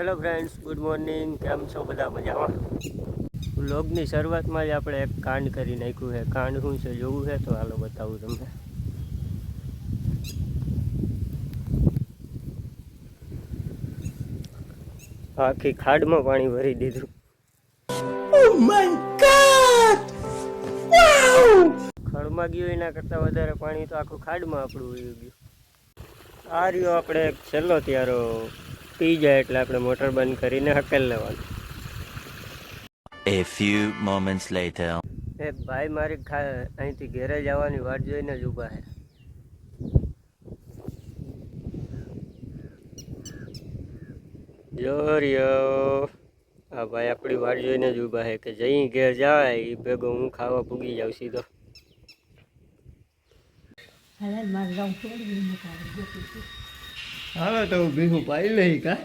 Hello friends good morning કેમ છો બધા મજામાં? વ્લોગની શરૂઆતમાં જ આપણે એક કાંડ કરી નાખ્યું છે. કાંડ શું છે જોવું છે? તો હાલો બતાવું તમને. આખી ખાડમાં પાણી ભરી દીધું. ખડમાં ગયું એના કરતાં વધારે પાણી તો આખું ખાડમાં આપણું ગયું. આ રહ્યો આપણે એક છેલ્લો ત્યારો પી જાય એટલે આપણે મોટર બંધ કરીને હકેલ લેવાનું. A few moments later. એ ભાઈ મારી અહીંથી ઘેરે જવાની વાટ જોઈને જ ઊભા છે. જોરિયો. આ ભાઈ આપણી વાટ જોઈને જ ઊભા છે કે જઈ ઘેર જાય એ ભેગો હું ખાવા પૂગી જાઉં સીધો. હવે મારે જાઉં હાલો તો ભીહું પાઈ લઈ કા?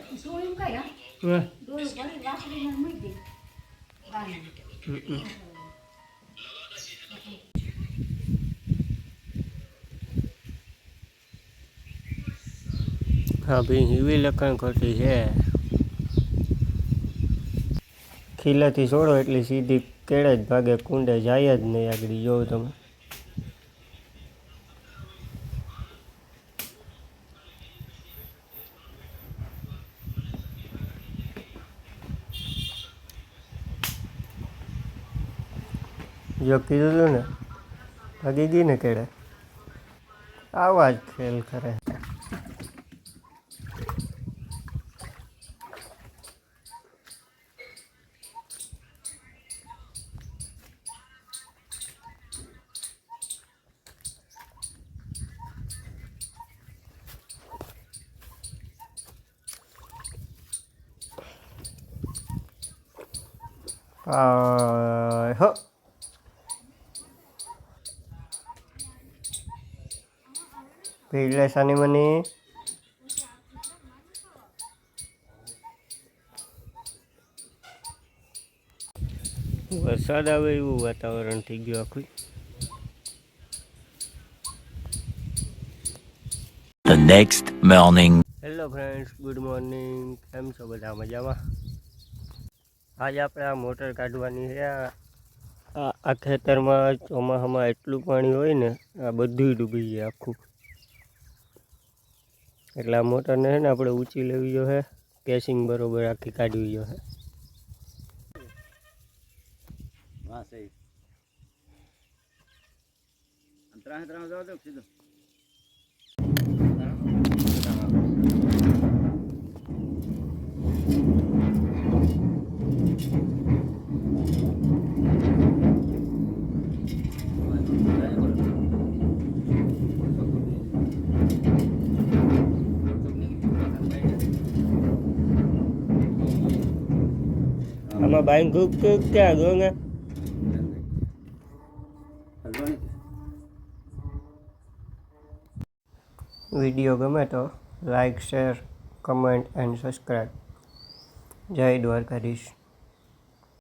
હા ભાઈ એવી લખણ ખોટી છે. ખીલાથી છોડો એટલે સીધી કેળે જ ભાગે કુંડે જાય જ નહીં આગળ. જોવો તમે. જો કીધું હતું ને ભાગી ગઈ ને કેળે. આવા જ ખેલ કરે. આ હો. સાની મની વરસાદ આવે એવું વાતાવરણ થઈ ગયું આખું. The next morning. Hello friends good morning કેમ છો બધા મજામાં? આજે આપણે આ મોટર કાઢવાની છે. આ આ- આ ખેતરમાં ચોમાસામાં એટલું પાણી હોય ને આ બધું ડૂબી જાય આખું. એટલે આ મોટરને છે ને આપણે ઊંચી લેવી જોઈએ કેસિંગ બરોબર આખી કાઢવી જોઈએ. આમાં bạn cứ cứ ક્યાં gương ને વીડિયો ગમે તો like share comment and subscribe. જય દ્વારકાધીશ.